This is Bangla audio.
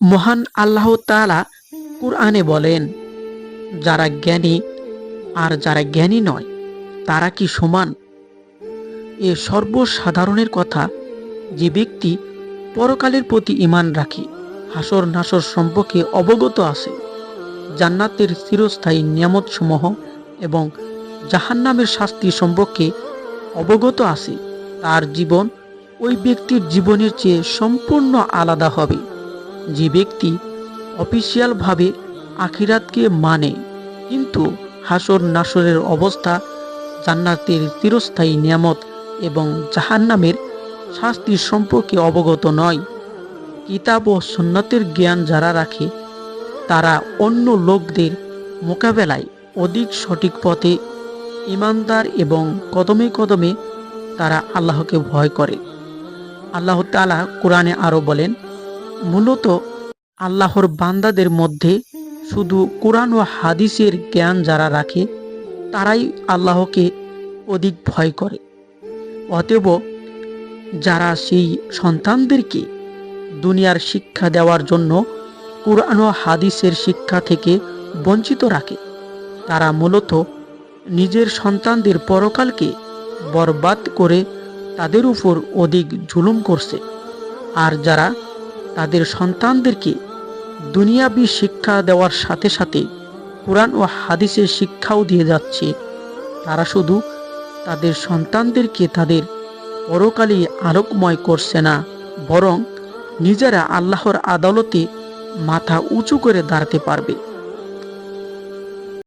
মহান আল্লাহ তাআলা কুরআনে বলেন, যারা জ্ঞানী আর যারা জ্ঞানী নয়, তারা কি সমান? এ সর্বসাধারণের কথা যে ব্যক্তি পরকালের প্রতি ঈমান রাখে হাসর নাসর সম্পর্কে অবগত আছে, জান্নাতের চিরস্থায়ী নিয়ামতসমূহ এবং জাহান্নামের শাস্তি সম্পর্কে অবগত আছে, তার জীবন ওই ব্যক্তির জীবনের চেয়ে সম্পূর্ণ আলাদা হবে। যে ব্যক্তি অফিসিয়ালভাবে আখিরাতকে মানে কিন্তু হাসর নাসরের অবস্থা জান্নাতের চিরস্থায়ী নিয়ামত এবং জাহান্নামের শাস্তি সম্পর্কে অবগত নয়। কিতাব ও সুন্নতের জ্ঞান যারা রাখে, তারা অন্য লোকদের মোকাবেলায় অধিক সঠিক পথে ইমানদার এবং কদমে কদমে তারা আল্লাহকে ভয় করে। আল্লাহ তাআলা কোরআনে আরও বলেন মূলত আল্লাহর বান্দাদের মধ্যে শুধু কোরআন ও হাদিসের জ্ঞান যারা রাখে, তারাই আল্লাহকে অধিক ভয় করে। অতএব যারা সেই সন্তানদেরকে দুনিয়ার শিক্ষা দেওয়ার জন্য কোরআন ও হাদিসের শিক্ষা থেকে বঞ্চিত রাখে, তারা মূলত নিজের সন্তানদের পরকালকে বরবাদ করে তাদের উপর অধিক জুলুম করছে। আর যারা তাদের সন্তানদেরকে দুনিয়াবি শিক্ষা দেওয়ার সাথে সাথে কোরআন ও হাদিসের শিক্ষাও দিয়ে যাচ্ছে। তারা শুধু তাদের সন্তানদেরকে তাদের পরকালে আলোকময় করছে না, বরং নিজেরা আল্লাহর আদালতে মাথা উঁচু করে দাঁড়াতে পারবে।